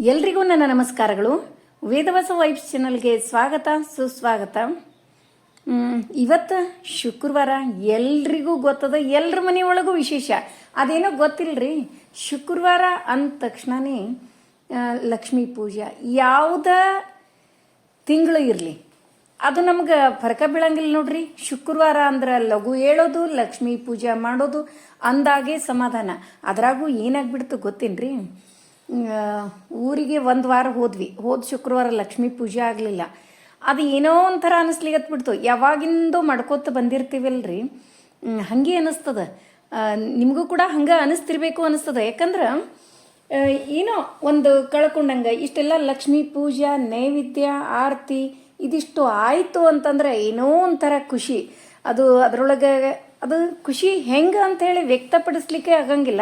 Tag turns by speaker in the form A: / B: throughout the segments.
A: ಎಲ್ರಿಗೂ ನನ್ನ ನಮಸ್ಕಾರಗಳು. ವೇದವಸ ವೈಫ್ ಚಾನಲ್ಗೆ ಸ್ವಾಗತ, ಸುಸ್ವಾಗತ. ಇವತ್ತು ಶುಕ್ರವಾರ ಎಲ್ರಿಗೂ ಗೊತ್ತದ, ಎಲ್ರ ಮನೆಯೊಳಗೂ ವಿಶೇಷ. ಅದೇನೋ ಗೊತ್ತಿಲ್ರಿ? ಶುಕ್ರವಾರ ಅಂದ ತಕ್ಷಣನೇ ಲಕ್ಷ್ಮೀ ಪೂಜೆ. ಯಾವುದ ತಿಂಗಳು ಇರಲಿ? ಅದು ನಮ್ಗೆ ಫರಕ ಬೀಳಂಗಿಲ್ಲ ನೋಡ್ರಿ. ಶುಕ್ರವಾರ ಅಂದ್ರೆ ಲಘು ಹೇಳೋದು, ಲಕ್ಷ್ಮೀ ಪೂಜೆ ಮಾಡೋದು, ಅಂದಾಗೆ ಸಮಾಧಾನ. ಅದ್ರಾಗೂ ಏನಾಗ್ಬಿಡ್ತು ಗೊತ್ತೇನ್ರಿ? ಊರಿಗೆ ಒಂದು ವಾರ ಹೋದ್ವಿ. ಹೋದ ಶುಕ್ರವಾರ ಲಕ್ಷ್ಮೀ ಪೂಜೆ ಆಗಲಿಲ್ಲ. ಅದು ಏನೋ ಒಂಥರ ಅನಿಸ್ಲಿಗತ್ಬಿಡ್ತು ಯಾವಾಗಿಂದೋ ಮಾಡ್ಕೋತ ಬಂದಿರ್ತೀವಲ್ರಿ? ಹಂಗೆ ಅನಿಸ್ತದ. ನಿಮಗೂ ಕೂಡ ಹಂಗೆ ಅನಿಸ್ತಿರ್ಬೇಕು ಅನಿಸ್ತದೆ. ಯಾಕಂದ್ರೆ ಏನೋ ಒಂದು ಕಳ್ಕೊಂಡಂಗೆ, ಇಷ್ಟೆಲ್ಲ ಲಕ್ಷ್ಮೀ ಪೂಜೆ, ನೈವೇದ್ಯ, ಆರತಿ ಇದಿಷ್ಟು ಆಯಿತು ಅಂತಂದ್ರೆ ಏನೋ ಒಂಥರ ಖುಷಿ. ಅದು ಅದರೊಳಗೆ ಅದು ಖುಷಿ ಹೆಂಗೆ ಅಂಥೇಳಿ ವ್ಯಕ್ತಪಡಿಸ್ಲಿಕ್ಕೆ ಆಗಂಗಿಲ್ಲ.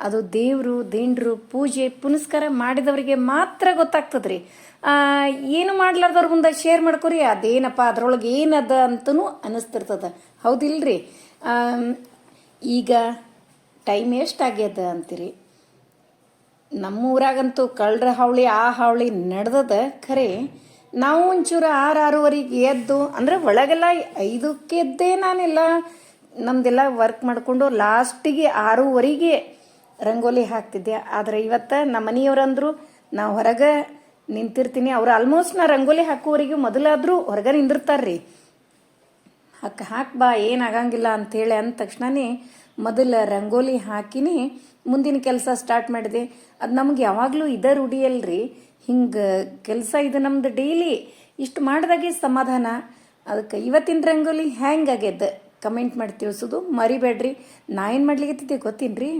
A: ಅದು ದೇವರು ದಿಂಡ್ರು ಪೂಜೆ ಪುನಸ್ಕಾರ ಮಾಡಿದವರಿಗೆ ಮಾತ್ರ ಗೊತ್ತಾಗ್ತದ್ರಿ. ಆ, ಏನು ಮಾಡ್ಲಾರ್ದವ್ರ ಮುಂದೆ ಶೇರ್ ಮಾಡ್ಕೊರಿ ಅದೇನಪ್ಪ ಅದ್ರೊಳಗೆ ಏನದ ಅಂತನೂ ಅನಿಸ್ತಿರ್ತದ. ಹೌದಿಲ್ರಿ? ಈಗ ಟೈಮ್ ಎಷ್ಟಾಗ್ಯದ ಅಂತೀರಿ? ನಮ್ಮ ಊರಾಗಂತೂ ಕಳ್ರ ಹಾವಳಿ ಆ ಹಾವಳಿ ನಡೆದದ ಖರೆ. ನಾವು ಒಂಚೂರು ಆರು ಆರೂವರೆಗೆ ಎದ್ದು ಅಂದರೆ ಒಳಗೆಲ್ಲ ಐದಕ್ಕೆ ಎದ್ದೇ ನಾನೆಲ್ಲ. ನಮ್ದೆಲ್ಲ ವರ್ಕ್ ಮಾಡಿಕೊಂಡು ಲಾಸ್ಟಿಗೆ ಆರೂವರೆಗೆ ರಂಗೋಲಿ ಹಾಕ್ತಿದ್ದೆ. ಆದರೆ ಇವತ್ತು ನಮ್ಮ ಮನೆಯವ್ರಂದ್ರು ನಾ ಹೊರಗೆ ನಿಂತಿರ್ತೀನಿ. ಅವ್ರು ಆಲ್ಮೋಸ್ಟ್ ನಾ ರಂಗೋಲಿ ಹಾಕುವವರೆಗೂ ಮೊದಲಾದರೂ ಹೊರಗೆ ನಿಂದಿರ್ತಾರ್ರಿ. ಹಾಕ, ಹಾಕ್ ಬಾ ಏನಾಗಂಗಿಲ್ಲ ಅಂಥೇಳಿ ಅಂದ ತಕ್ಷಣನೇ ಮೊದಲ ರಂಗೋಲಿ ಹಾಕಿನೇ. ಮುಂದಿನ ಕೆಲಸ ಸ್ಟಾರ್ಟ್ ಮಾಡಿದೆ. ಅದು ನಮ್ಗೆ ಯಾವಾಗಲೂ ಇದ ರೂಢಿಯಲ್ರಿ ಹಿಂಗೆ ಕೆಲಸ ಇದು ನಮ್ದು ಡೈಲಿ ಇಷ್ಟು ಮಾಡಿದಾಗೆ ಸಮಾಧಾನ. ಅದಕ್ಕೆ ಇವತ್ತಿನ ರಂಗೋಲಿ ಹ್ಯಾಂಗ್ ಆಗ್ಯದ? ಕಮೆಂಟ್ ಮಾಡಿ ತಿಳಿಸೋದು ಮರಿಬೇಡ್ರಿ. ನಾ ಏನು ಮಾಡ್ಲಿಕ್ಕೆ ಗೊತ್ತೇನ್ರಿ?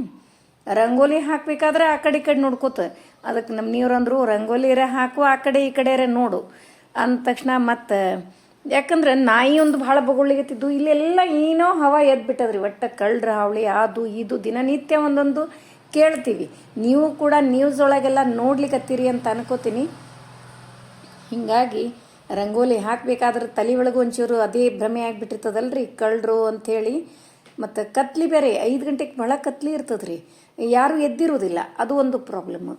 A: ರಂಗೋಲಿ ಹಾಕ್ಬೇಕಾದ್ರೆ ಆ ಕಡೆ ಈ ಕಡೆ ನೋಡ್ಕೋತ ಅದಕ್ಕೆ ನಮ್ಮ ನೀವ್ರಂದ್ರು ರಂಗೋಲಿರ ಹಾಕು, ಆ ಕಡೆ ಈ ಕಡೆರೆ ನೋಡು. ಅಂದ ತಕ್ಷಣ ಮತ್ತೆ, ಯಾಕಂದ್ರೆ ನಾಯಿ ಒಂದು ಭಾಳ ಬಗೊಳ್ಳಿಗತ್ತಿದ್ದು. ಇಲ್ಲೆಲ್ಲ ಏನೋ ಹವಾ ಎದ್ಬಿಟ್ಟದ್ರಿ. ಒಟ್ಟ ಕಳ್ರ ಹಾವಳಿ ಅದು ಇದು ದಿನನಿತ್ಯ ಒಂದೊಂದು ಕೇಳ್ತೀವಿ. ನೀವು ಕೂಡ ನ್ಯೂಸ್ ಒಳಗೆಲ್ಲ ನೋಡ್ಲಿಕ್ಕತ್ತೀರಿ ಅಂತ ಅನ್ಕೋತೀನಿ. ಹಿಂಗಾಗಿ ರಂಗೋಲಿ ಹಾಕ್ಬೇಕಾದ್ರೆ ತಲೆ ಒಳಗೆ ಒಂಚೂರು ಅದೇ ಭ್ರಮೆ ಆಗಿಬಿಟ್ಟಿರ್ತದಲ್ರಿ. ಕಳ್ಳರು ಅಂಥೇಳಿ ಮತ್ತು ಕತ್ಲಿ ಬೇರೆ, ಐದು ಗಂಟೆಗೆ ಭಾಳ ಕತ್ಲಿ ಇರ್ತದ್ರಿ. ಯಾರು ಎದ್ದಿರೋದಿಲ್ಲ ಅದು ಒಂದು ಪ್ರಾಬ್ಲಮ್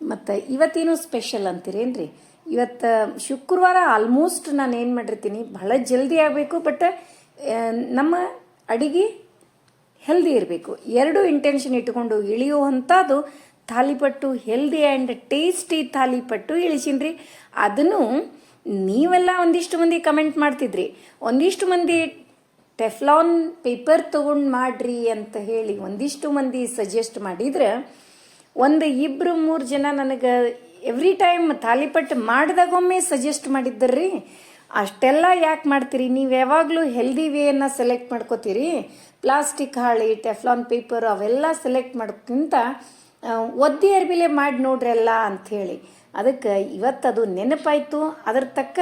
A: ಮತ್ತು ಇವತ್ತೇನು ಸ್ಪೆಷಲ್ ಅಂತೀರೇನ್ರಿ ಇವತ್ತು ಶುಕ್ರವಾರ ಆಲ್ಮೋಸ್ಟ್ ನಾನು ಏನು ಮಾಡಿರ್ತೀನಿ, ಬಹಳ ಜಲ್ದಿ ಆಗಬೇಕು ಬಟ್ ನಮ್ಮ ಅಡಿಗೆ ಹೆಲ್ದಿ ಇರಬೇಕು. ಎರಡು ಇಂಟೆನ್ಷನ್ ಇಟ್ಕೊಂಡು ಇಳಿಯುವಂಥದ್ದು ತಾಲಿಪಟ್ಟು ಹೆಲ್ದಿ ಆ್ಯಂಡ್ ಟೇಸ್ಟಿ ತಾಲಿಪಟ್ಟು ಇಳಿಸಿನ್ರಿ. ಅದನ್ನು ನೀವೆಲ್ಲ ಒಂದಿಷ್ಟು ಮಂದಿ ಕಮೆಂಟ್ ಮಾಡ್ತಿದ್ರಿ. ಒಂದಿಷ್ಟು ಮಂದಿ ಟೆಫ್ಲಾನ್ ಪೇಪರ್ ತೊಗೊಂಡು ಮಾಡ್ರಿ ಅಂತ ಹೇಳಿ ಒಂದಿಷ್ಟು ಮಂದಿ ಸಜೆಸ್ಟ್ ಮಾಡಿದ್ರೆ, ಒಂದು ಇಬ್ಬರು ಮೂರು ಜನ ನನಗೆ ಎವ್ರಿ ಟೈಮ್ ತಾಲಿಪಟ್ಟು ಮಾಡಿದಾಗೊಮ್ಮೆ ಸಜೆಸ್ಟ್ ಮಾಡಿದ್ದರ್ರಿ, ಅಷ್ಟೆಲ್ಲ ಯಾಕೆ ಮಾಡ್ತೀರಿ? ನೀವು ಯಾವಾಗಲೂ ಹೆಲ್ದಿ ವೇಯನ್ನು ಸೆಲೆಕ್ಟ್ ಮಾಡ್ಕೋತೀರಿ. ಪ್ಲಾಸ್ಟಿಕ್ ಹಾಳಿ, ಟೆಫ್ಲಾನ್ ಪೇಪರ್ ಅವೆಲ್ಲ ಸೆಲೆಕ್ಟ್ ಮಾಡೋಕ್ಕಿಂತ ಒದ್ದಿ ಅರ್ಬಿಲೆ ಮಾಡಿ ನೋಡ್ರಲ್ಲ ಅಂಥೇಳಿ ಅದಕ್ಕೆ ಇವತ್ತದು ನೆನಪಾಯಿತು. ಅದ್ರ ತಕ್ಕ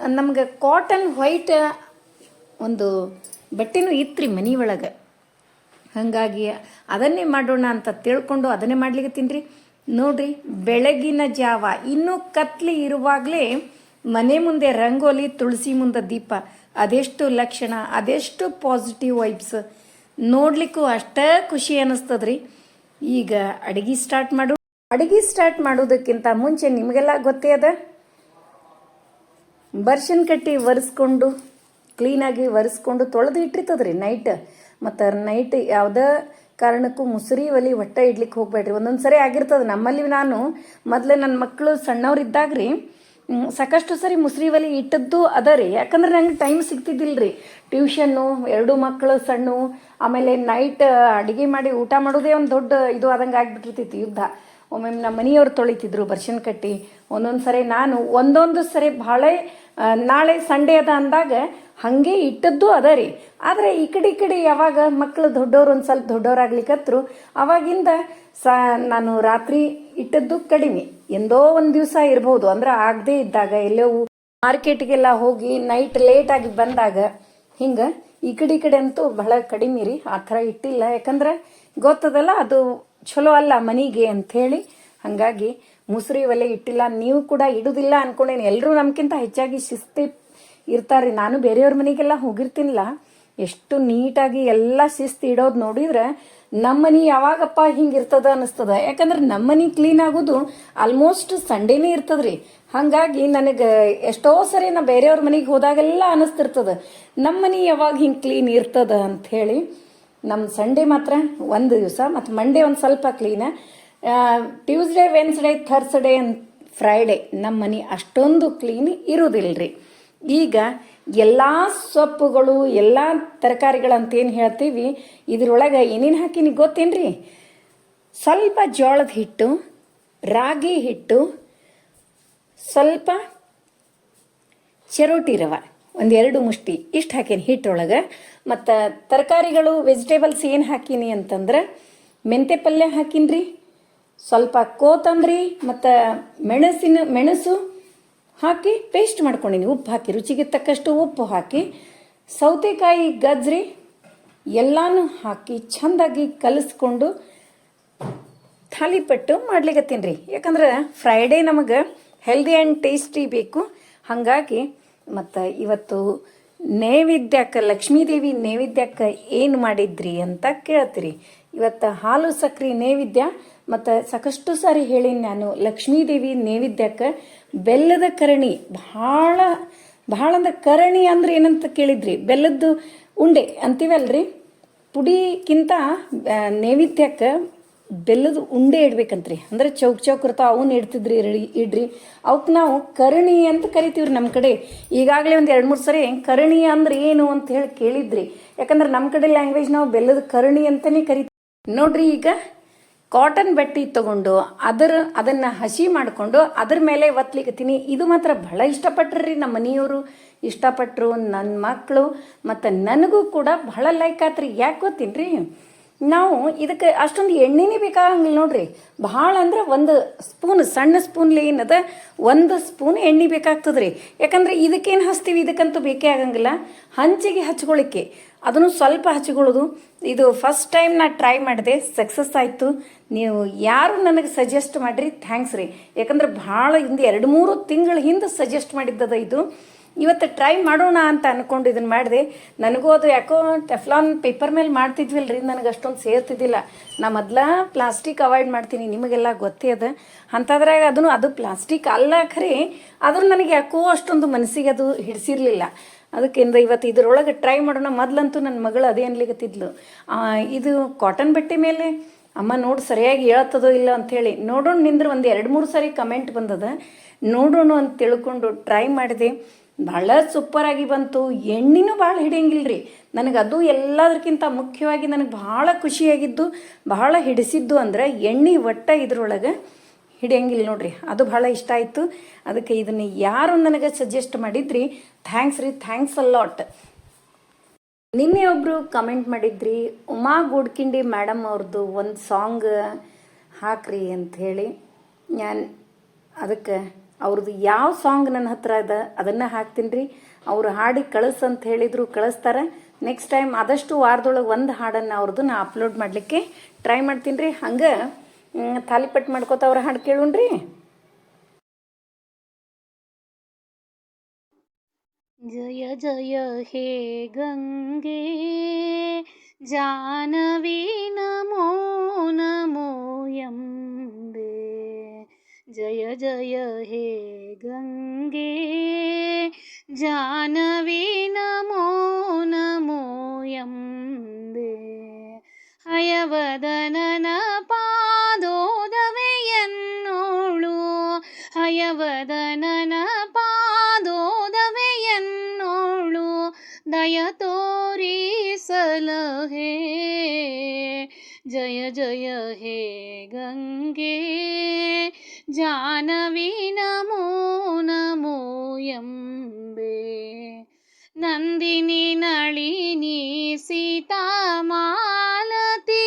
A: ನಮ್ಗೆ ಕಾಟನ್ ವೈಟ್ ಒಂದು ಬಟ್ಟೆನೂ ಇತ್ರಿ ಮನೆ ಒಳಗೆ. ಹಾಗಾಗಿ ಅದನ್ನೇ ಮಾಡೋಣ ಅಂತ ತಿಳ್ಕೊಂಡು ಅದನ್ನೇ ಮಾಡ್ಲಿಕ್ಕೆ ತಿನ್ರಿ ನೋಡ್ರಿ, ಬೆಳಗಿನ ಜಾವ, ಇನ್ನೂ ಕತ್ಲಿ ಇರುವಾಗಲೇ ಮನೆ ಮುಂದೆ ರಂಗೋಲಿ, ತುಳಸಿ ಮುಂದೆ ದೀಪ. ಅದೆಷ್ಟು ಲಕ್ಷಣ, ಅದೆಷ್ಟು ಪಾಸಿಟಿವ್ ವೈಬ್ಸ್ ನೋಡ್ಲಿಕ್ಕೂ ಅಷ್ಟೇ ಖುಷಿ ಅನ್ನಿಸ್ತದ್ರಿ ಈಗ ಅಡಿಗೆ ಸ್ಟಾರ್ಟ್ ಮಾಡು. ಅಡುಗೆ ಸ್ಟಾರ್ಟ್ ಮಾಡೋದಕ್ಕಿಂತ ಮುಂಚೆ ನಿಮಗೆಲ್ಲ ಗೊತ್ತೇ ಅದ? ಬರ್ಷನ್ ಕಟ್ಟಿ ಒರೆಸ್ಕೊಂಡು ಕ್ಲೀನಾಗಿ ಒರೆಸ್ಕೊಂಡು ತೊಳೆದು ಇಟ್ಟಿರ್ತದ್ರಿ ನೈಟ್ ಮತ್ತು ನೈಟ್ ಯಾವುದೇ ಕಾರಣಕ್ಕೂ ಮುಸುರಿ ಒಲಿ ಹೊಟ್ಟೆ ಇಡ್ಲಿಕ್ಕೆ ಹೋಗ್ಬೇಡ್ರಿ. ಒಂದೊಂದು ಸರಿ ಆಗಿರ್ತದೆ ನಮ್ಮಲ್ಲಿ ನಾನು. ಮೊದಲೇ ನನ್ನ ಮಕ್ಕಳು ಸಣ್ಣವ್ರಿದ್ದಾಗ್ರಿ ಸಾಕಷ್ಟು ಸರಿ ಮುಸ್ರಿ ಒಲಿ ಇಟ್ಟದ್ದು ಅದ ರೀ. ಯಾಕಂದ್ರೆ ನಂಗೆ ಟೈಮ್ ಸಿಗ್ತಿದ್ದಿಲ್ಲ ರೀ ಟ್ಯೂಷನ್ನು ಎರಡು ಮಕ್ಕಳು ಸಣ್ಣ, ಆಮೇಲೆ ನೈಟ್ ಅಡುಗೆ ಮಾಡಿ ಊಟ ಮಾಡೋದೇ ಒಂದು ದೊಡ್ಡ ಇದು ಆದಂಗೆ ಆಗಿಬಿಟ್ಟಿರ್ತಿತ್ತು ಯುದ್ಧ. ಒಮ್ಮೊಮ್ಮೆ ನಮ್ಮ ಮನೆಯವ್ರು ತೊಳಿತಿದ್ರು ಬರ್ಷನ್ ಕಟ್ಟಿ. ಒಂದೊಂದು ಸರಿ ನಾನು ಒಂದೊಂದು ಸರಿ ಭಾಳ ನಾಳೆ ಸಂಡೇ ಅದ ಅಂದಾಗ ಹಾಗೆ ಇಟ್ಟದ್ದು ಅದ ರೀ. ಆದರೆ ಈ ಕಡೆ ಈ ಕಡೆ ಯಾವಾಗ ಮಕ್ಕಳು ದೊಡ್ಡವ್ರು ಒಂದು ಸ್ವಲ್ಪ ದೊಡ್ಡವರಾಗ್ಲಿಕ್ಕತ್ರು ಅವಾಗಿಂದ ಸ, ನಾನು ರಾತ್ರಿ ಇಟ್ಟದ್ದು ಕಡಿಮೆ. ಎಂದೋ ಒಂದು ದಿವಸ ಇರಬಹುದು ಅಂದ್ರೆ ಆಗದೇ ಇದ್ದಾಗ ಎಲ್ಲೋ ಮಾರ್ಕೆಟ್ಗೆಲ್ಲ ಹೋಗಿ ನೈಟ್ ಲೇಟಾಗಿ ಬಂದಾಗ ಹಿಂಗೆ ಈ ಕಡೆ ಈ ಕಡೆ ಅಂತೂ ಬಹಳ ಕಡಿಮೆ ರೀ. ಆ ಥರ ಇಟ್ಟಿಲ್ಲ. ಯಾಕಂದ್ರೆ ಗೊತ್ತದಲ್ಲ, ಅದು ಚಲೋ ಅಲ್ಲ ಮನಿಗೆ ಅಂಥೇಳಿ. ಹಾಗಾಗಿ ಮುಸುರಿ ಒಲೆ ಇಟ್ಟಿಲ್ಲ. ನೀವು ಕೂಡ ಇಡುದಿಲ್ಲ ಅನ್ಕೊಂಡೇನು. ಎಲ್ಲರೂ ನಮ್ಗಿಂತ ಹೆಚ್ಚಾಗಿ ಶಿಸ್ತಿ ಇರ್ತಾರ್ರಿ. ನಾನು ಬೇರೆಯವ್ರ ಮನೆಗೆಲ್ಲ ಹೋಗಿರ್ತೀನಿಲ್ಲ. ಎಷ್ಟು ನೀಟಾಗಿ ಎಲ್ಲ ಶಿಸ್ತು ಇಡೋದು ನೋಡಿದ್ರೆ ನಮ್ಮ ಮನೆ ಯಾವಾಗಪ್ಪ ಹಿಂಗಿರ್ತದ ಅನ್ನಿಸ್ತದ. ಯಾಕಂದ್ರೆ ನಮ್ಮನಿ ಕ್ಲೀನ್ ಆಗೋದು ಆಲ್ಮೋಸ್ಟ್ ಸಂಡೇನೇ ಇರ್ತದ್ರಿ. ಹಾಗಾಗಿ ನನಗೆ ಎಷ್ಟೋ ಸರಿ ನಾ ಬೇರೆಯವ್ರ ಮನೆಗೆ ಹೋದಾಗೆಲ್ಲ ಅನಿಸ್ತಿರ್ತದ ನಮ್ಮನಿ ಯಾವಾಗ ಹಿಂಗೆ ಕ್ಲೀನ್ ಇರ್ತದ ಅಂತ ಹೇಳಿ ನಮ್ಮ ಸಂಡೇ ಮಾತ್ರ ಒಂದು ದಿವಸ ಮತ್ತು ಮಂಡೇ ಒಂದು ಸ್ವಲ್ಪ clean Tuesday Wednesday Thursday Friday ನಮ್ಮ ಮನೆ ಅಷ್ಟೊಂದು ಕ್ಲೀನ್ ಇರೋದಿಲ್ರಿ. ಈಗ ಎಲ್ಲ ಸೊಪ್ಪುಗಳು, ಎಲ್ಲ ತರಕಾರಿಗಳು ಏನು ಹೇಳ್ತೀವಿ, ಇದ್ರೊಳಗೆ ಏನೇನು ಹಾಕಿನಿ ಗೊತ್ತೇನ್ರಿ? ಸ್ವಲ್ಪ ಜೋಳದ ಹಿಟ್ಟು, ರಾಗಿ ಹಿಟ್ಟು, ಸ್ವಲ್ಪ ಚರೋಟಿ ರವೆ, ಒಂದೆರಡು ಮುಷ್ಟಿ ಇಷ್ಟು ಹಾಕೀನಿ ಹಿಟ್ಟೊಳಗೆ. ಮತ್ತು ತರಕಾರಿಗಳು, ವೆಜಿಟೇಬಲ್ಸ್ ಏನು ಹಾಕೀನಿ ಅಂತಂದ್ರೆ ಮೆಂತೆ ಪಲ್ಯ ಹಾಕೀನಿ ಸ್ವಲ್ಪ ಕೋತಂಬರಿ, ಮತ್ತು ಮೆಣಸಿನ, ಮೆಣಸು ಹಾಕಿ ಪೇಸ್ಟ್ ಮಾಡ್ಕೊಂಡಿನಿ ಉಪ್ಪು ಹಾಕಿ, ರುಚಿಗೆ ತಕ್ಕಷ್ಟು ಉಪ್ಪು ಹಾಕಿ, ಸೌತೆಕಾಯಿ ಗಜ್ರಿ ಎಲ್ಲಾನು ಹಾಕಿ ಚಂದಾಗಿ ಕಲಿಸ್ಕೊಂಡು ಥಾಲಿಪಟ್ಟು ಮಾಡ್ಲಿಕ್ಕತ್ತೀನಿ ರೀ. ಯಾಕಂದ್ರೆ ಫ್ರೈಡೇ ನಮಗೆ ಹೆಲ್ದಿ ಆ್ಯಂಡ್ ಟೇಸ್ಟಿ ಬೇಕು. ಹಾಗಾಗಿ ಮತ್ತು ಇವತ್ತು ನೈವೇದ್ಯಕ್ಕೆ, ಲಕ್ಷ್ಮೀದೇವಿ ನೈವೇದ್ಯಕ್ಕೆ ಏನು ಮಾಡಿದ್ರಿ ಅಂತ ಕೇಳ್ತೀರಿ. ಇವತ್ತು ಹಾಲು ಸಕ್ರೆ ನೈವೇದ್ಯ, ಮತ್ತು ಸಾಕಷ್ಟು ಸಾರಿ ಹೇಳೀನಿ ನಾನು ಲಕ್ಷ್ಮೀದೇವಿ ನೈವೇದ್ಯಕ್ಕೆ ಬೆಲ್ಲದ ಕರಣಿ, ಭಾಳ ಭಾಳ ಅಂದ್ರೆ ಕರಣಿ ಅಂದ್ರೆ ಏನಂತ ಕೇಳಿದ್ರಿ? ಬೆಲ್ಲದ್ದು ಉಂಡೆ ಅಂತೀವಲ್ರಿ? ಪುಡಿಕ್ಕಿಂತ ನೈವೇದ್ಯಕ್ಕೆ ಬೆಲ್ಲದ ಉಂಡೆ ಇಡ್ಬೇಕಂತ್ರಿ. ಅಂದ್ರೆ ಚೌಕ್ ಚೌಕ್ ಇರ್ತಾವ, ಅವನ್ನ ಇಡ್ತಿದ್ರಿ, ಇಡ್ರಿ ಅವಕ್ಕೆ ನಾವು ಕರಣಿ ಅಂತ ಕರಿತೀವ್ರಿ ನಮ್ಮ ಕಡೆ. ಈಗಾಗಲೇ ಒಂದು ಎರಡು ಮೂರು ಸರಿ ಕರಣಿ ಅಂದ್ರೆ ಏನು ಅಂತ ಹೇಳಿ ಕೇಳಿದ್ರಿ. ಯಾಕಂದ್ರೆ ನಮ್ಮ ಕಡೆ ಲ್ಯಾಂಗ್ವೇಜ್ ನಾವು ಬೆಲ್ಲದ ಕರಣಿ ಅಂತಲೇ ಕರಿತೀವಿ. ನೋಡ್ರಿ ಈಗ ಕಾಟನ್ ಬಟ್ಟೆ ತಗೊಂಡು ಅದರ, ಅದನ್ನ ಹಸಿ ಮಾಡಿಕೊಂಡು ಅದ್ರ ಮೇಲೆ ಒತ್ಲಿಕತ್ತೀನಿ ಇದು ಮಾತ್ರ ಬಹಳ ಇಷ್ಟಪಟ್ರಿ ನಮ್ಮ ಮನೆಯವರು. ಇಷ್ಟಪಟ್ಟರು ನನ್ನ ಮಕ್ಕಳು ಮತ್ತು ನನಗೂ ಕೂಡ ಬಹಳ ಲೈಕ್ ಆತ್ರಿ. ಯಾಕೆ ಗೊತ್ತೀನಿ ನಾವು ಇದಕ್ಕೆ ಅಷ್ಟೊಂದು ಎಣ್ಣೆನೇ ಬೇಕಾಗಂಗಿಲ್ಲ ನೋಡ್ರಿ. ಭಾಳ ಅಂದ್ರೆ ಒಂದು ಸ್ಪೂನ್, ಸಣ್ಣ ಸ್ಪೂನ್ಲಿ ಏನದ, ಒಂದು ಸ್ಪೂನ್ ಎಣ್ಣೆ ಬೇಕಾಗ್ತದ್ರಿ. ಯಾಕಂದ್ರೆ ಇದಕ್ಕೇನು ಹಚ್ತೀವಿ? ಇದಕ್ಕಂತೂ ಬೇಕೇ ಆಗಂಗಿಲ್ಲ. ಹಂಚಿಗೆ ಹಚ್ಕೊಳ್ಳಿಕ್ಕೆ. ಅದನ್ನು ಸ್ವಲ್ಪ ಹಚ್ಕೊಳ್ಳೋದು ಇದು ಫಸ್ಟ್ ಟೈಮ್ ನಾ ಟ್ರೈ ಮಾಡಿದೆ ಸಕ್ಸಸ್ ಆಯಿತು. ನೀವು ಯಾರು ನನಗೆ ಸಜೆಸ್ಟ್ ಮಾಡಿರಿ ಥ್ಯಾಂಕ್ಸ್ ರೀ. ಯಾಕಂದ್ರೆ ಭಾಳ ಹಿಂದೆ ಎರಡು ಮೂರು ತಿಂಗಳ ಹಿಂದೆ ಸಜೆಸ್ಟ್ ಮಾಡಿದ್ದದ ಇದು. ಇವತ್ತು ಟ್ರೈ ಮಾಡೋಣ ಅಂತ ಅನ್ಕೊಂಡು ಇದನ್ನ ಮಾಡಿದೆ. ನನಗೂ ಅದು ಯಾಕೋ ಟೆಫ್ಲಾನ್ ಪೇಪರ್ ಮೇಲೆ ಮಾಡ್ತಿದ್ವಿಲ್ರಿ, ನನಗೆ ಅಷ್ಟೊಂದು ಸೇರ್ತಿದ್ದಿಲ್ಲ. ನಾ ಮೊದ್ಲ ಪ್ಲಾಸ್ಟಿಕ್ ಅವಾಯ್ಡ್ ಮಾಡ್ತೀನಿ, ನಿಮಗೆಲ್ಲ ಗೊತ್ತೇ ಅದ. ಅಂಥದ್ರಾಗ ಅದನ್ನು, ಅದು ಪ್ಲಾಸ್ಟಿಕ್ ಅಲ್ಲ ಖರೀ, ಆದರೂ ನನಗೆ ಯಾಕೋ ಅಷ್ಟೊಂದು ಮನಸ್ಸಿಗೆ ಅದು ಹಿಡಿಸಿರ್ಲಿಲ್ಲ. ಅದಕ್ಕಿಂತ ಇವತ್ತು ಇದರೊಳಗೆ ಟ್ರೈ ಮಾಡೋಣ. ಮೊದಲಂತೂ ನನ್ನ ಮಗಳು ಅದೇ ಅನ್ಲಿಗತ್ತಿದ್ಲು ಇದು ಕಾಟನ್ ಬಟ್ಟೆ ಮೇಲೆ ಅಮ್ಮ ನೋಡಿ ಸರಿಯಾಗಿ ಹೇಳತ್ತದೋ ಇಲ್ಲ ಅಂಥೇಳಿ ನೋಡೋಣ ನಿಂದ್ರೆ ಒಂದು ಎರಡು ಮೂರು ಸಾರಿ ಕಮೆಂಟ್ ಬಂದದ. ನೋಡೋಣ ಅಂತ ತಿಳ್ಕೊಂಡು ಟ್ರೈ ಮಾಡಿದೆ. ಭಾಳ ಸೂಪರಾಗಿ ಬಂತು. ಎಣ್ಣೆನೂ ಭಾಳ ಹಿಡಿಯಂಗಿಲ್ಲ ರೀ ನನಗೆ ಅದು ಎಲ್ಲದಕ್ಕಿಂತ ಮುಖ್ಯವಾಗಿ ನನಗೆ ಭಾಳ ಖುಷಿಯಾಗಿದ್ದು ಭಾಳ ಹಿಡಿಸಿದ್ದು ಅಂದ್ರೆ ಎಣ್ಣೆ ಒಟ್ಟ ಇದ್ರೊಳಗೆ ಹಿಡಿಯಂಗಿಲ್ಲ ನೋಡ್ರಿ. ಅದು ಭಾಳ ಇಷ್ಟ ಆಯಿತು. ಅದಕ್ಕೆ ಇದನ್ನು ಯಾರು ನನಗೆ ಸಜೆಸ್ಟ್ ಮಾಡಿದ್ರಿ? ಥ್ಯಾಂಕ್ಸ್ ರೀ. ಥ್ಯಾಂಕ್ಸ್ ಅ ಲಾಟ್ ನಿನ್ನೆ ಒಬ್ಬರು ಕಮೆಂಟ್ ಮಾಡಿದ್ರಿ, ಉಮಾ ಗೂಡ್ಕಿಂಡಿ ಮೇಡಮ್ ಅವ್ರದ್ದು ಒಂದು ಸಾಂಗ್ ಹಾಕ್ರಿ ಅಂತ ಹೇಳಿ. ನಾನು ಅದಕ್ಕೆ ಅವ್ರದ್ದು ಯಾವ ಸಾಂಗ್ ನನ್ನ ಹತ್ರ ಅದ? ಅದನ್ನು ಹಾಕ್ತೀನಿ ರೀ ಅವ್ರು ಹಾಡಿ ಕಳಿಸ್ ಅಂತ ಹೇಳಿದ್ರು ಕಳಿಸ್ತಾರೆ. ನೆಕ್ಸ್ಟ್ ಟೈಮ್ ಆದಷ್ಟು ವಾರದೊಳಗೆ ಒಂದು ಹಾಡನ್ನು ಅವ್ರದ್ದು ನಾ ಅಪ್ಲೋಡ್ ಮಾಡಲಿಕ್ಕೆ ಟ್ರೈ ಮಾಡ್ತೀನಿ ರೀ ಹಂಗೆ ತಾಲಿಪಟ್ಟು ಮಾಡ್ಕೋತ ಮಾಡ್ಕೋತಾವ್ರ ಹಾಡು ಕೇಳುಣ್ರಿ
B: ಜಯ ಜಯ ಹೇ ಗಂಗೆ ಜಾನವಿ ನಮೋ ನಮೋಯಂಬೆ ಜಯ ಜಯ ಹೇ ಗಂಗೆ ಜಾನವಿ ನಮೋ ನಮೋಯಂಬೆ ಹಯವದನ तोरी सलहे। जय जय हे गङ्गे। जानवी नमो नमोयम्बे नन्दिनी नळिनी सीता मानती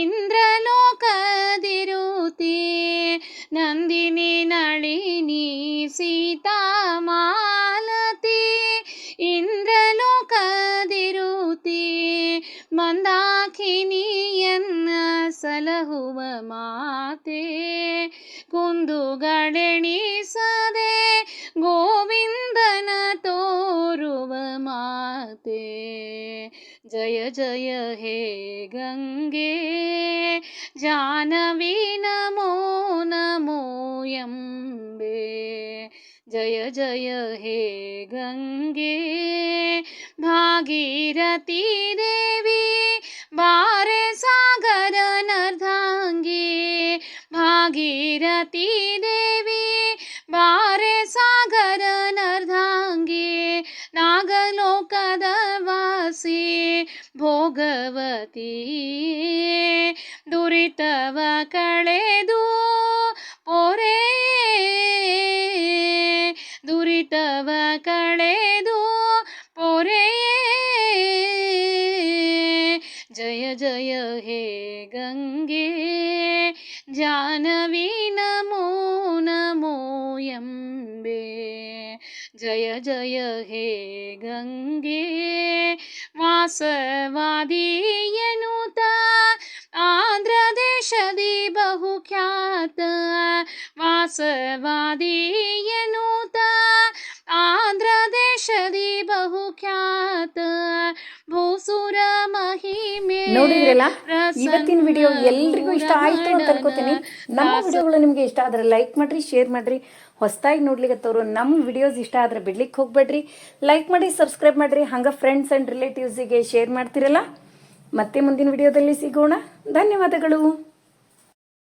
B: इन्द्रलोकदिरुति। नन्दिनी नळिनी सीता माल ಮಂದಾಕಿನಿಯನ್ನ ಸಲಹುವ ಮಾತೆ ಕುಂದುಗಳೆಣಿಸದೆ ಗೋವಿಂದನ ತೋರುವ ಮಾತೆ ಜಯ ಜಯ ಹೇ ಗಂಗೆ ಜಾನವಿ ನಮೋ ನಮೋ जय जय हे गंगे। भागीरथी देवी, बारे सागर नर्धांगी भागीरथी देवी, बारे सागर नर्धांगे नागलोकदवासी भोगवती। दुरितव कळेदू जय जय हे गङ्गे वासवादीयनुत आन्ध्रदेशदि बहुख्यात वासवादीयनुत आन्ध्रदेशदि बहुख्यात
A: ನೋಡಿದ್ರಲ್ಲ? ಇವತ್ತಿನ ವಿಡಿಯೋ ಎಲ್ರಿಗೂ ಇಷ್ಟ ಆಯ್ತು ಅಂತ ಅನ್ಕೋತೀನಿ. ನಮ್ಮ ವಿಡಿಯೋಗಳು ನಿಮ್ಗೆ ಇಷ್ಟ ಆದ್ರೆ ಲೈಕ್ ಮಾಡ್ರಿ ಶೇರ್ ಮಾಡ್ರಿ. ಹೊಸದಾಗಿ ನೋಡ್ಲಿಕ್ಕತ್ತವ್ರು ನಮ್ಮ ವಿಡಿಯೋಸ್ ಇಷ್ಟ ಆದ್ರೆ ಬಿಡ್ಲಿಕ್ಕೆ ಹೋಗ್ಬೇಡ್ರಿ. ಲೈಕ್ ಮಾಡಿ ಸಬ್ಸ್ಕ್ರೈಬ್ ಮಾಡ್ರಿ. ಹಂಗ ಫ್ರೆಂಡ್ಸ್ ಅಂಡ್ ರಿಲೇಟಿವ್ಸಿಗೆ ಶೇರ್ ಮಾಡ್ತಿರಲ್ಲ? ಮತ್ತೆ ಮುಂದಿನ ವಿಡಿಯೋದಲ್ಲಿ ಸಿಗೋಣ. ಧನ್ಯವಾದಗಳು.